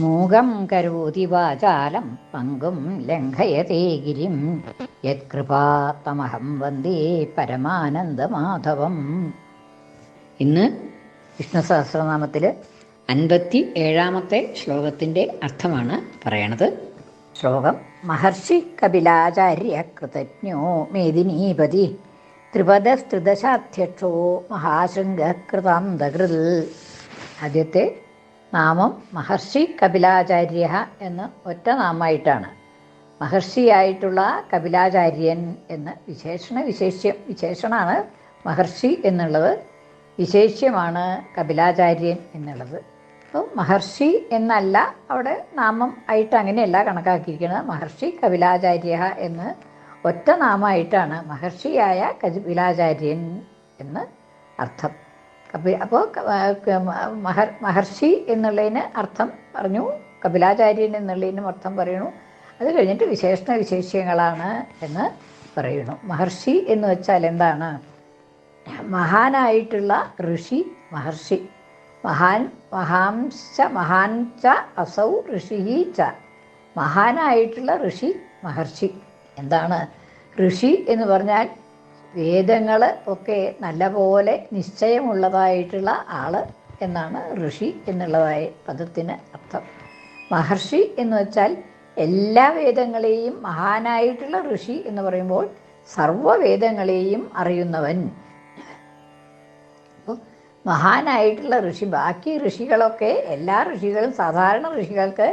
മൂകം കരോതി വാചാലം പങ്കും ലംഘയത്തെ ഗിരിം. യത്കൃപാത്തമഹം വന്ദേ പരമാനന്ദമാധവം. ഇന്ന് വിഷ്ണു സഹസ്രനാമത്തിൽ അൻപത്തി ഏഴാമത്തെ ശ്ലോകത്തിന്റെ അർത്ഥമാണ് പറയണത്. ശ്ലോകം മഹർഷി കപിലാചാര്യ കൃതജ്ഞോ മേദിനീപതി ത്രിപദസ്ത്രിദശാധ്യക്ഷോ മഹാശൃംഗകൃതാന്തകൃത്. ആദ്യത്തെ നാമം മഹർഷി കപിലാചാര്യ എന്ന് ഒറ്റ നാമമായിട്ടാണ് മഹർഷിയായിട്ടുള്ള കപിലാചാര്യൻ എന്ന് വിശേഷണ വിശേഷ്യം വിശേഷണമാണ് മഹർഷി എന്നുള്ളത്. വിശേഷ്യമാണ് കപിലാചാര്യൻ എന്നുള്ളത്. അപ്പോൾ മഹർഷി എന്നല്ല അവിടെ നാമം ആയിട്ട് അങ്ങനെയല്ല കണക്കാക്കിയിരിക്കുന്നത്. മഹർഷി കപിലാചാര്യ എന്ന് ഒറ്റ നാമമായിട്ടാണ് മഹർഷിയായ കപിലാചാര്യൻ എന്ന് അർത്ഥം. കപി അപ്പോൾ മഹർ മഹർഷി എന്നുള്ളതിന് അർത്ഥം പറഞ്ഞു. കപിലാചാര്യൻ എന്നുള്ളതിനും അർത്ഥം പറയണു അത് കഴിഞ്ഞിട്ട് വിശേഷണ വിശേഷ്യങ്ങളാണ് എന്ന് പറയണു മഹർഷി എന്ന് വെച്ചാൽ എന്താണ്? മഹാനായിട്ടുള്ള ഋഷി മഹർഷി. മഹാൻ മഹാംശ മഹാൻ ച അസൗ ഋഷി ച. മഹാനായിട്ടുള്ള ഋഷി മഹർഷി. എന്താണ്? ഋഷി എന്ന് പറഞ്ഞാൽ വേദങ്ങൾ ഒക്കെ നല്ലപോലെ നിശ്ചയമുള്ളതായിട്ടുള്ള ആൾ എന്നാണ് ഋഷി എന്നുള്ളതായ പദത്തിന് അർത്ഥം. മഹർഷി എന്ന് വെച്ചാൽ എല്ലാ വേദങ്ങളെയും മഹാനായിട്ടുള്ള ഋഷി എന്ന് പറയുമ്പോൾ സർവവേദങ്ങളെയും അറിയുന്നവൻ. അപ്പോൾ മഹാനായിട്ടുള്ള ഋഷി ബാക്കി ഋഷികളൊക്കെ എല്ലാ ഋഷികളും സാധാരണ ഋഷികൾക്ക്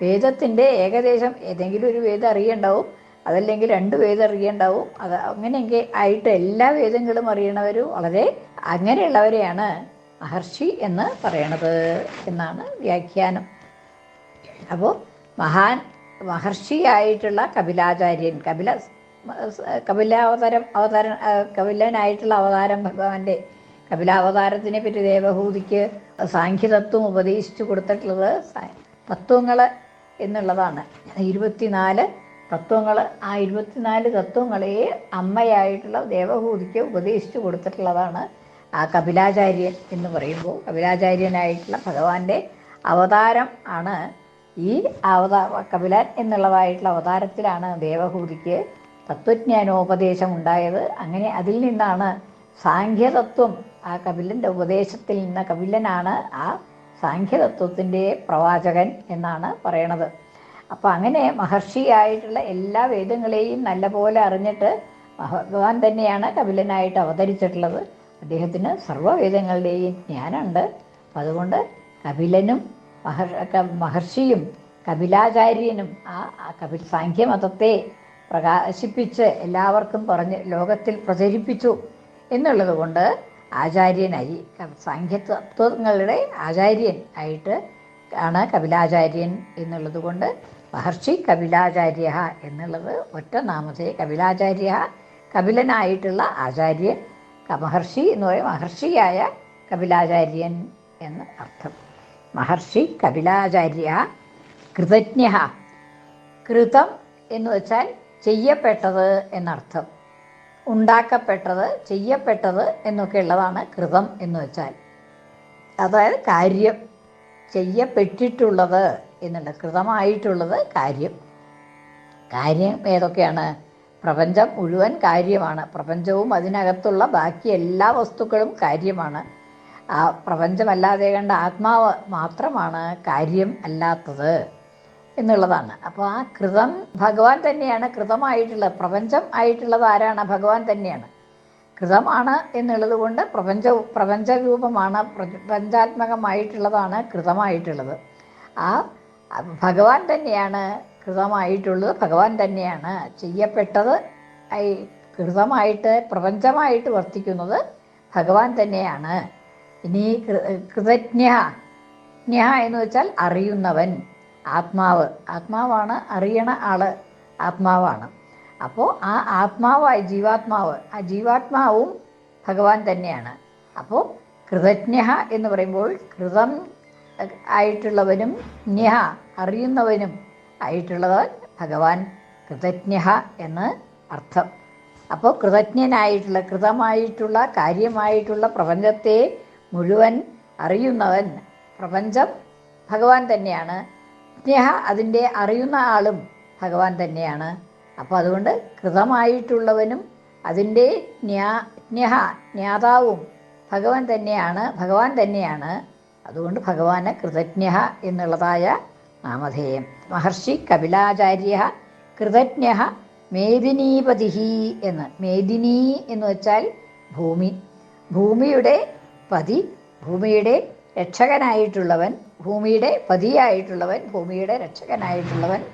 വേദത്തിന്റെ ഏകദേശം ഏതെങ്കിലും ഒരു വേദം അറിയണ്ടാവും. അതല്ലെങ്കിൽ രണ്ട് വേദം അറിയേണ്ടാവും. അത് അങ്ങനെയെങ്കിൽ ആയിട്ട് എല്ലാ വേദങ്ങളും അറിയണവർ വളരെ അങ്ങനെയുള്ളവരെയാണ് മഹർഷി എന്ന് പറയണത് എന്നാണ് വ്യാഖ്യാനം. അപ്പോൾ മഹാൻ മഹർഷിയായിട്ടുള്ള കപിലാചാര്യൻ കപില കപിലാവതാരം അവതാര കപിലനായിട്ടുള്ള അവതാരം ഭഗവാന്റെ കപിലാവതാരത്തിനെ പറ്റി ദേവഭൂതിക്ക് സാഖ്യതത്വം ഉപദേശിച്ചു കൊടുത്തിട്ടുള്ളത് തത്വങ്ങൾ എന്നുള്ളതാണ്. ഇരുപത്തിനാല് തത്വങ്ങൾ ആ ഇരുപത്തിനാല് തത്വങ്ങളെ അമ്മയായിട്ടുള്ള ദേവഭൂതിക്ക് ഉപദേശിച്ചു കൊടുത്തിട്ടുള്ളതാണ് ആ കപിലാചാര്യൻ എന്ന് പറയുമ്പോൾ. കപിലാചാര്യനായിട്ടുള്ള ഭഗവാന്റെ അവതാരം ആണ് ഈ അവതാ കപിലൻ എന്നുള്ളതായിട്ടുള്ള അവതാരത്തിലാണ് ദേവഭൂതിക്ക് തത്വജ്ഞാനോപദേശം ഉണ്ടായത്. അങ്ങനെ അതിൽ നിന്നാണ് സാഖ്യതത്വം ആ കപിലന്റെ ഉപദേശത്തിൽ നിന്ന് കപിലനാണ് ആ സാഖ്യതത്വത്തിന്റെ പ്രവാചകൻ എന്നാണ് പറയണത്. അപ്പോൾ അങ്ങനെ മഹർഷിയായിട്ടുള്ള എല്ലാ വേദങ്ങളെയും നല്ലപോലെ അറിഞ്ഞിട്ട് ഭഗവാൻ തന്നെയാണ് കപിലനായിട്ട് അവതരിച്ചിട്ടുള്ളത്. അദ്ദേഹത്തിന് സർവവേദങ്ങളുടെയും ജ്ഞാനമുണ്ട്. അപ്പം അതുകൊണ്ട് കപിലനും മഹർ മഹർഷിയും കപിലാചാര്യനും ആ കപിൽ സാഖ്യമതത്തെ പ്രകാശിപ്പിച്ച് എല്ലാവർക്കും പറഞ്ഞ് ലോകത്തിൽ പ്രചരിപ്പിച്ചു എന്നുള്ളത് കൊണ്ട് ആചാര്യനായി സാഖ്യതത്വങ്ങളുടെ ആചാര്യൻ ആയിട്ട് ആണ് കപിലാചാര്യൻ എന്നുള്ളത് കൊണ്ട് മഹർഷി കപിലാചാര്യ എന്നുള്ളത് ഒറ്റ നാമത്തെ കപിലാചാര്യ കപിലനായിട്ടുള്ള ആചാര്യൻ മഹർഷി എന്ന് പറയും. മഹർഷിയായ കപിലാചാര്യൻ എന്ന് അർത്ഥം. മഹർഷി കപിലാചാര്യ കൃതജ്ഞ കൃതം എന്ന് വെച്ചാൽ ചെയ്യപ്പെട്ടത് എന്നർത്ഥം. ഉണ്ടാക്കപ്പെട്ടത് ചെയ്യപ്പെട്ടത് എന്നൊക്കെ ഉള്ളതാണ് കൃതം എന്ന് വെച്ചാൽ. അതായത് കാര്യം ചെയ്യപ്പെട്ടിട്ടുള്ളത് എന്നുള്ള കൃതമായിട്ടുള്ളത് കാര്യം. കാര്യം ഏതൊക്കെയാണ്? പ്രപഞ്ചം മുഴുവൻ കാര്യമാണ്. പ്രപഞ്ചവും അതിനകത്തുള്ള ബാക്കി എല്ലാ വസ്തുക്കളും കാര്യമാണ്. ആ പ്രപഞ്ചമല്ലാതെ കണ്ട ആത്മാവ് മാത്രമാണ് കാര്യം അല്ലാത്തത് എന്നുള്ളതാണ്. അപ്പോൾ ആ കൃതം ഭഗവാൻ തന്നെയാണ് കൃതമായിട്ടുള്ളത്. പ്രപഞ്ചം ആയിട്ടുള്ളത് ആരാണ്? ഭഗവാൻ തന്നെയാണ്. കൃതമാണ് എന്നുള്ളത് കൊണ്ട് പ്രപഞ്ച പ്രപഞ്ചരൂപമാണ് പ്രപഞ്ചാത്മകമായിട്ടുള്ളതാണ് കൃതമായിട്ടുള്ളത്. ആ ഭഗവാൻ തന്നെയാണ് കൃതമായിട്ടുള്ളത് ഭഗവാൻ തന്നെയാണ് ചെയ്യപ്പെട്ടത്. ആയി കൃതമായിട്ട് പ്രപഞ്ചമായിട്ട് വർത്തിക്കുന്നത് ഭഗവാൻ തന്നെയാണ്. ഇനി കൃതജ്ഞ ജ്ഞ എന്ന് വെച്ചാൽ അറിയുന്നവൻ ആത്മാവ്. ആത്മാവാണ് അറിയണ ആൾ ആത്മാവാണ്. അപ്പോൾ ആ ആത്മാവായി ജീവാത്മാവ് ആ ജീവാത്മാവും ഭഗവാൻ തന്നെയാണ്. അപ്പോൾ കൃതജ്ഞ എന്ന് പറയുമ്പോൾ കൃതം ആയിട്ടുള്ളവനും ജ്ഞ അറിയുന്നവനും ആയിട്ടുള്ളവൻ ഭഗവാൻ കൃതജ്ഞ എന്ന് അർത്ഥം. അപ്പോൾ കൃതജ്ഞനായിട്ടുള്ള കൃതമായിട്ടുള്ള കാര്യമായിട്ടുള്ള പ്രപഞ്ചത്തെ മുഴുവൻ അറിയുന്നവൻ പ്രപഞ്ചം ഭഗവാൻ തന്നെയാണ്. സ്നേഹ അതിന്റെ അറിയുന്ന ആളും ഭഗവാൻ തന്നെയാണ്. അപ്പോൾ അതുകൊണ്ട് കൃതമായിട്ടുള്ളവനും അതിന്റെ ജ്ഞാ ജ്ഞ ജ്ഞാതാവും ഭഗവാൻ തന്നെയാണ് ഭഗവാൻ തന്നെയാണ്. അതുകൊണ്ട് ഭഗവാന് കൃതജ്ഞ എന്നുള്ളതായ നാമധേയം. മഹർഷി കപിലാചാര്യ കൃതജ്ഞ മേദിനീപതി എന്ന്. മേദിനി എന്ന് വെച്ചാൽ ഭൂമി. ഭൂമിയുടെ പതി ഭൂമിയുടെ രക്ഷകനായിട്ടുള്ളവൻ ഭൂമിയുടെ പതിയായിട്ടുള്ളവൻ ഭൂമിയുടെ രക്ഷകനായിട്ടുള്ളവൻ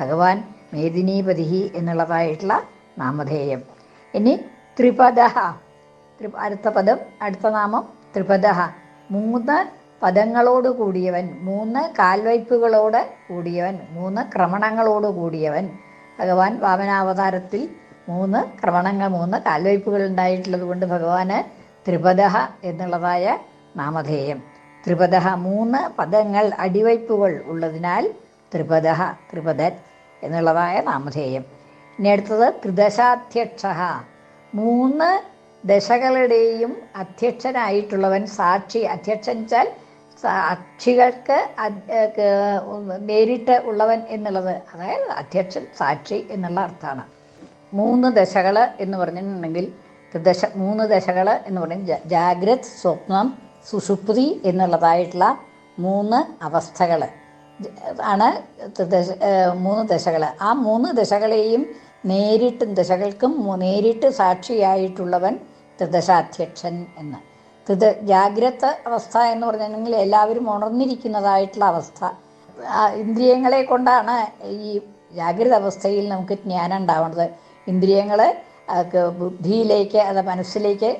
ഭഗവാൻ മേദിനീപതി എന്നുള്ളതായിട്ടുള്ള നാമധേയം. ഇനി ത്രിപദ. ത്രി- അടുത്ത പദം അടുത്ത നാമം ത്രിപദ. മൂന്ന് പദങ്ങളോട് കൂടിയവൻ മൂന്ന് കാൽവയ്പ്പുകളോട് കൂടിയവൻ മൂന്ന് ക്രമണങ്ങളോട് കൂടിയവൻ. ഭഗവാൻ വാമനാവതാരത്തിൽ മൂന്ന് ക്രമണങ്ങൾ മൂന്ന് കാൽവയ്പ്പുകൾ ഉണ്ടായിട്ടുള്ളത് കൊണ്ട് ഭഗവാന് ത്രിപദ എന്നുള്ളതായ നാമധേയം. ത്രിപദ മൂന്ന് പദങ്ങൾ അടിവയ്പ്പുകൾ ഉള്ളതിനാൽ ത്രിപദ ത്രിപദൻ എന്നുള്ളതായ നാമധേയം. ഇനി അടുത്തത് ത്രിദശാധ്യക്ഷ മൂന്ന് ദശകളുടെയും അധ്യക്ഷനായിട്ടുള്ളവൻ സാക്ഷി. അധ്യക്ഷൻ വെച്ചാൽ സാക്ഷികൾക്ക് നേരിട്ട് ഉള്ളവൻ എന്നുള്ളത് അതായത് അധ്യക്ഷൻ സാക്ഷി എന്നുള്ള അർത്ഥമാണ്. മൂന്ന് ദശകൾ എന്ന് പറഞ്ഞിട്ടുണ്ടെങ്കിൽ ദശ മൂന്ന് ദശകൾ എന്ന് പറഞ്ഞാൽ ജാഗ്രത് സ്വപ്നം സുഷുപ്തി എന്നുള്ളതായിട്ടുള്ള മൂന്ന് അവസ്ഥകൾ ആണ് മൂന്ന് ദശകൾ ആ മൂന്ന് ദശകളെയും നേരിട്ട് ദശകൾക്കും നേരിട്ട് സാക്ഷിയായിട്ടുള്ളവൻ ത്രിദശാധ്യക്ഷൻ എന്ന്. ത്രിത ജാഗ്രത അവസ്ഥ എന്ന് പറഞ്ഞിട്ടുണ്ടെങ്കിൽ എല്ലാവരും ഉണർന്നിരിക്കുന്നതായിട്ടുള്ള അവസ്ഥ. ഇന്ദ്രിയങ്ങളെ കൊണ്ടാണ് ഈ ജാഗ്രത അവസ്ഥയിൽ നമുക്ക് ജ്ഞാനം ഉണ്ടാവുന്നത്. ഇന്ദ്രിയങ്ങൾ ബുദ്ധിയിലേക്ക് അത് മനസ്സിലേക്ക്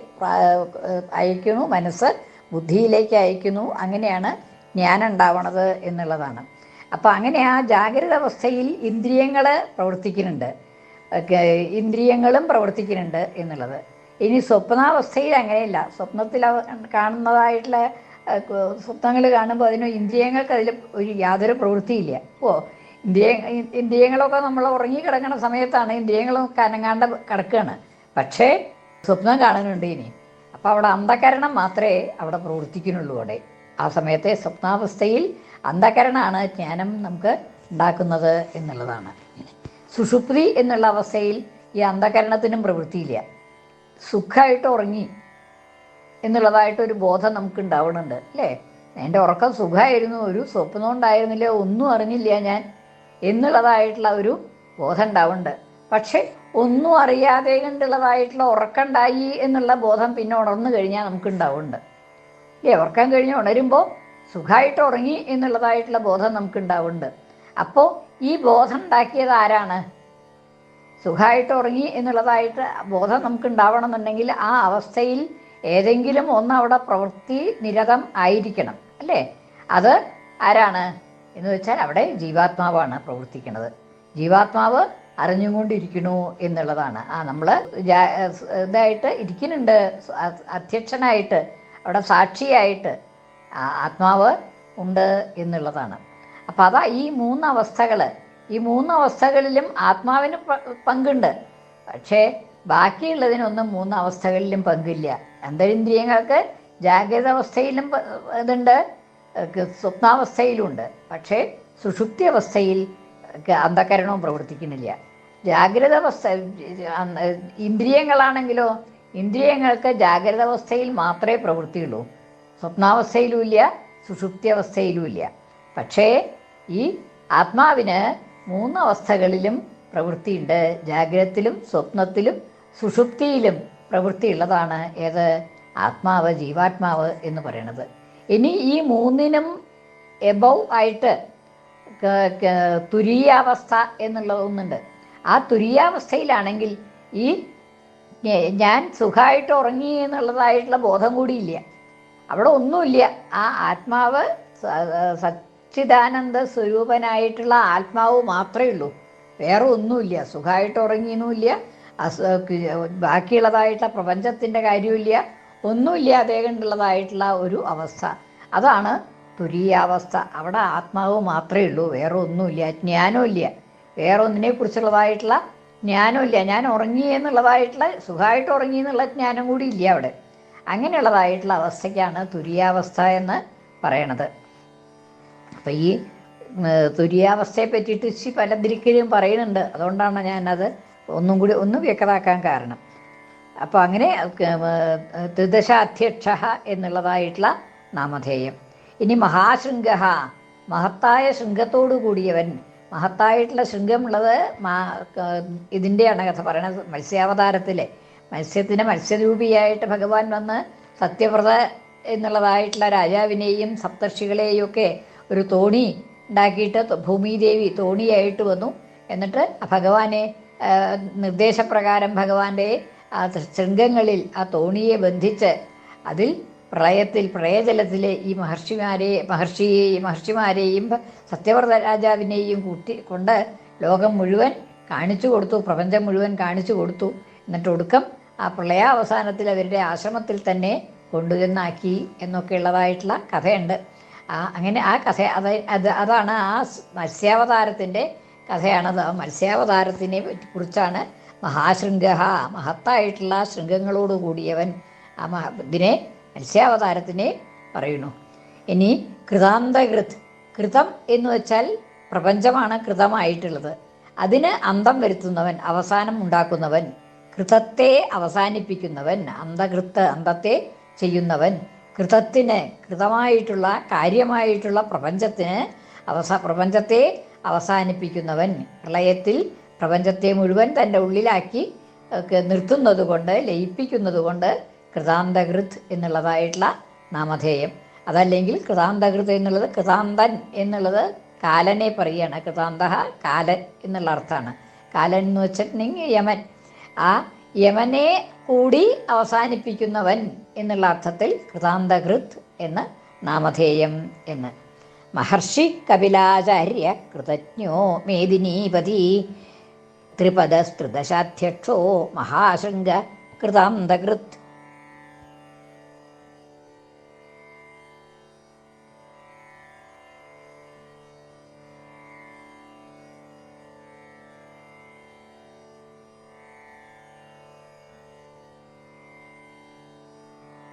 അയക്കുന്നു മനസ്സ് ബുദ്ധിയിലേക്ക് അയക്കുന്നു. അങ്ങനെയാണ് ജ്ഞാനം ഉണ്ടാവണത് എന്നുള്ളതാണ്. അപ്പോൾ അങ്ങനെ ആ ജാഗ്രത അവസ്ഥയിൽ ഇന്ദ്രിയങ്ങൾ പ്രവർത്തിക്കുന്നുണ്ട്. ഇന്ദ്രിയങ്ങളും പ്രവർത്തിക്കുന്നുണ്ട് എന്നുള്ളത്. ഇനി സ്വപ്നാവസ്ഥയിൽ അങ്ങനെയില്ല. സ്വപ്നത്തിൽ കാണുന്നതായിട്ടുള്ള സ്വപ്നങ്ങൾ കാണുമ്പോൾ അതിന് ഇന്ദ്രിയങ്ങൾക്ക് അതിൽ ഒരു യാതൊരു പ്രവൃത്തിയില്ല. ഓ ഇന്ദ്രിയ ഇന്ദ്രിയങ്ങളൊക്കെ നമ്മൾ ഉറങ്ങി കിടക്കുന്ന സമയത്താണ് ഇന്ദ്രിയങ്ങളൊക്കെ അനങ്ങാണ്ട് കിടക്കുകയാണ് പക്ഷേ സ്വപ്നം കാണുന്നുണ്ട് ഇനി. അപ്പോൾ അവിടെ അന്ധകരണം മാത്രമേ അവിടെ പ്രവർത്തിക്കുന്നുള്ളൂ അവിടെ. ആ സമയത്തെ സ്വപ്നാവസ്ഥയിൽ അന്ധകരണമാണ് ജ്ഞാനം നമുക്ക് ഉണ്ടാക്കുന്നത് എന്നുള്ളതാണ്. സുഷുപ്തി എന്നുള്ള അവസ്ഥയിൽ ഈ അന്ധകരണത്തിനും പ്രവൃത്തിയില്ല. സുഖമായിട്ട് ഉറങ്ങി എന്നുള്ളതായിട്ടൊരു ബോധം നമുക്ക് ഉണ്ടാവുന്നുണ്ട് അല്ലേ? എന്റെ ഉറക്കം സുഖമായിരുന്നു ഒരു സ്വപ്നം ഉണ്ടായിരുന്നില്ല ഒന്നും അറിഞ്ഞില്ല ഞാൻ എന്നുള്ളതായിട്ടുള്ള ഒരു ബോധം ഉണ്ടാവുന്നുണ്ട് പക്ഷേ ഒന്നും അറിയാതെ കണ്ടുള്ളതായിട്ടുള്ള ഉറക്കമുണ്ടായി എന്നുള്ള ബോധം പിന്നെ ഉണർന്നു കഴിഞ്ഞാൽ നമുക്ക് ഉണ്ടാവുന്നുണ്ട് അല്ലേ? ഉറക്കം കഴിഞ്ഞ് ഉണരുമ്പോൾ സുഖമായിട്ട് ഉറങ്ങി എന്നുള്ളതായിട്ടുള്ള ബോധം നമുക്ക് ഉണ്ടാവുന്നുണ്ട് അപ്പോൾ ഈ ബോധം ഉണ്ടാക്കിയത് ആരാണ്? സുഖമായിട്ട് ഉറങ്ങി എന്നുള്ളതായിട്ട് ബോധം നമുക്ക് ഉണ്ടാവണമെന്നുണ്ടെങ്കിൽ ആ അവസ്ഥയിൽ ഏതെങ്കിലും ഒന്ന് അവിടെ പ്രവൃത്തി നിരതം ആയിരിക്കണം അല്ലേ? അത് ആരാണ് എന്ന് വെച്ചാൽ അവിടെ ജീവാത്മാവാണ് പ്രവർത്തിക്കുന്നത്. ജീവാത്മാവ് അറിഞ്ഞുകൊണ്ടിരിക്കണു എന്നുള്ളതാണ്. ആ നമ്മൾ ഇതായിട്ട് ഇരിക്കുന്നുണ്ട്. അധ്യക്ഷനായിട്ട് അവിടെ സാക്ഷിയായിട്ട് ആത്മാവ് ഉണ്ട് എന്നുള്ളതാണ്. അപ്പം അതാ ഈ മൂന്ന് അവസ്ഥകൾ ഈ മൂന്ന് അവസ്ഥകളിലും ആത്മാവിന് പങ്കുണ്ട്. പക്ഷേ ബാക്കിയുള്ളതിനൊന്നും മൂന്ന് അവസ്ഥകളിലും പങ്കില്ല. അന്തരിന്ദ്രിയങ്ങൾക്ക് ജാഗ്രത അവസ്ഥയിലും ഇതുണ്ട് സ്വപ്നാവസ്ഥയിലുണ്ട്. പക്ഷേ സുഷുപ്തി അവസ്ഥയിൽ അന്ധകരണവും പ്രവർത്തിക്കുന്നില്ല. ജാഗ്രത അവസ്ഥ ഇന്ദ്രിയങ്ങളാണെങ്കിലോ ഇന്ദ്രിയങ്ങൾക്ക് ജാഗ്രത അവസ്ഥയിൽ മാത്രമേ പ്രവൃത്തിയുള്ളൂ. സ്വപ്നാവസ്ഥയിലും ഇല്ല സുഷുപ്തി അവസ്ഥയിലും ഇല്ല പക്ഷേ ഈ ആത്മാവിന് മൂന്ന് അവസ്ഥകളിലും പ്രവൃത്തിയുണ്ട്. ജാഗ്രതത്തിലും സ്വപ്നത്തിലും സുഷുപ്തിയിലും പ്രവൃത്തിയുള്ളതാണ് ഏത്? ആത്മാവ് ജീവാത്മാവ് എന്ന് പറയുന്നത്. ഇനി ഈ മൂന്നിനും എബവ് ആയിട്ട് തുരിയാവസ്ഥ ക- തുരീയാവസ്ഥ എന്നുള്ള ഒന്നുണ്ട് ആ തുരീയാവസ്ഥയിലാണെങ്കിൽ ഈ ഞാൻ സുഖമായിട്ട് ഉറങ്ങി എന്നുള്ളതായിട്ടുള്ള ബോധം കൂടിയില്ല. അവിടെ ഒന്നുമില്ല. ആ ആത്മാവ് സച്ചിദാനന്ദ സ്വരൂപനായിട്ടുള്ള ആത്മാവ് മാത്രമേ ഉള്ളൂ. വേറെ ഒന്നുമില്ല. സുഖമായിട്ട് ഉറങ്ങിയൊന്നുമില്ല. ബാക്കിയുള്ളതായിട്ടുള്ള പ്രപഞ്ചത്തിന്റെ കാര്യമില്ല ഒന്നുമില്ലാതെ കണ്ടുള്ളതായിട്ടുള്ള ഒരു അവസ്ഥ. അതാണ് തുരീയാവസ്ഥ. അവിടെ ആത്മാവ് മാത്രമേ ഉള്ളൂ. വേറെ ഒന്നുമില്ല. ജ്ഞാനമില്ല വേറെ ഒന്നിനെ കുറിച്ചുള്ളതായിട്ടുള്ള ജ്ഞാനമില്ല ഞാൻ ഉറങ്ങി എന്നുള്ളതായിട്ടുള്ള സുഖമായിട്ട് ഉറങ്ങി എന്നുള്ള ജ്ഞാനം കൂടി ഇല്ല അവിടെ. അങ്ങനെയുള്ളതായിട്ടുള്ള അവസ്ഥയ്ക്കാണ് തുരീയാവസ്ഥ എന്ന് പറയണത്. അപ്പം ഈ തുര്യാവസ്ഥയെ പറ്റിയിട്ട് ഇച്ചി പല ദിക്കിലും പറയുന്നുണ്ട്. അതുകൊണ്ടാണ് ഞാനത് ഒന്നും കൂടി ഒന്ന് വ്യക്തമാക്കാൻ കാരണം. അപ്പോൾ അങ്ങനെ ത്രിദശാധ്യക്ഷ എന്നുള്ളതായിട്ടുള്ള നാമധേയം. ഇനി മഹാശൃംഗ മഹത്തായ ശൃംഗത്തോടു കൂടിയവൻ മഹത്തായിട്ടുള്ള ശൃംഗമുള്ളത് ഇതിന്റെയാണ് കഥ പറയണത്. മത്സ്യാവതാരത്തിലെ മത്സ്യത്തിന് മത്സ്യരൂപിയായിട്ട് ഭഗവാൻ വന്ന് സത്യവ്രത എന്നുള്ളതായിട്ടുള്ള രാജാവിനെയും സപ്തർഷികളെയും ഒക്കെ ഒരു തോണി ഉണ്ടാക്കിയിട്ട് ഭൂമിദേവി തോണിയായിട്ട് വന്നു. എന്നിട്ട് ഭഗവാനെ നിർദ്ദേശപ്രകാരം ഭഗവാന്റെ ആ ശൃംഗങ്ങളിൽ ആ തോണിയെ ബന്ധിച്ച് അതിൽ പ്രളയത്തിൽ പ്രളയജലത്തിലെ ഈ മഹർഷിമാരെ മഹർഷിയെയും മഹർഷിമാരെയും സത്യവ്രത രാജാവിനെയും കൂട്ടി കൊണ്ട് ലോകം മുഴുവൻ കാണിച്ചു കൊടുത്തു പ്രപഞ്ചം മുഴുവൻ കാണിച്ചു കൊടുത്തു. എന്നിട്ട് ഒടുക്കം ആ പ്രളയാവസാനത്തിൽ അവരുടെ ആശ്രമത്തിൽ തന്നെ കൊണ്ടുചെന്നാക്കി എന്നൊക്കെയുള്ളതായിട്ടുള്ള കഥയുണ്ട്. ആ അങ്ങനെ ആ കഥ അത് അത് അതാണ് ആ മത്സ്യാവതാരത്തിന്റെ കഥയാണത്. ആ മത്സ്യാവതാരത്തിനെ കുറിച്ചാണ് മഹാശൃംഗ മഹത്തായിട്ടുള്ള ശൃംഗങ്ങളോട് കൂടിയവൻ ആ മഹ ഇതിനെ മത്സ്യാവതാരത്തിനെ പറയുന്നു. ഇനി കൃതാന്തകൃത് കൃതം എന്ന് വെച്ചാൽ പ്രപഞ്ചമാണ് കൃതമായിട്ടുള്ളത്. അതിന് അന്തം വരുത്തുന്നവൻ അവസാനം ഉണ്ടാക്കുന്നവൻ കൃതത്തെ അവസാനിപ്പിക്കുന്നവൻ അന്തകൃത്ത് അന്തത്തെ ചെയ്യുന്നവൻ. കൃതത്തിന് കൃതമായിട്ടുള്ള കാര്യമായിട്ടുള്ള പ്രപഞ്ചത്തിന് അവസ പ്രപഞ്ചത്തെ അവസാനിപ്പിക്കുന്നവൻ. പ്രളയത്തിൽ പ്രപഞ്ചത്തെ മുഴുവൻ തന്റെ ഉള്ളിലാക്കി നിർത്തുന്നത് കൊണ്ട് ലയിപ്പിക്കുന്നത് കൊണ്ട് കൃതാന്തകൃത് എന്നുള്ളതായിട്ടുള്ള നാമധേയം. അതല്ലെങ്കിൽ കൃതാന്തകൃത് എന്നുള്ളത് കൃതാന്തൻ എന്നുള്ളത് കാലനെ പറയുകയാണ് കൃതാന്ത കാലൻ എന്നുള്ള അർത്ഥമാണ്. കാലൻ എന്ന് വെച്ചിട്ടുണ്ടെങ്കിൽ യമൻ. ആ യമനെ കൂടി അവസാനിപ്പിക്കുന്നവൻ എന്നുള്ള അർത്ഥത്തിൽ കൃതാന്തകൃത് എന്ന് നാമധേയം എന്ന്. മഹർഷി കപിലാചാര്യ കൃതജ്ഞോ മേദിനീപതി ത്രിപദസ്ത്രിദശാധ്യക്ഷോ മഹാശൃംഗ കൃതാന്തകൃത്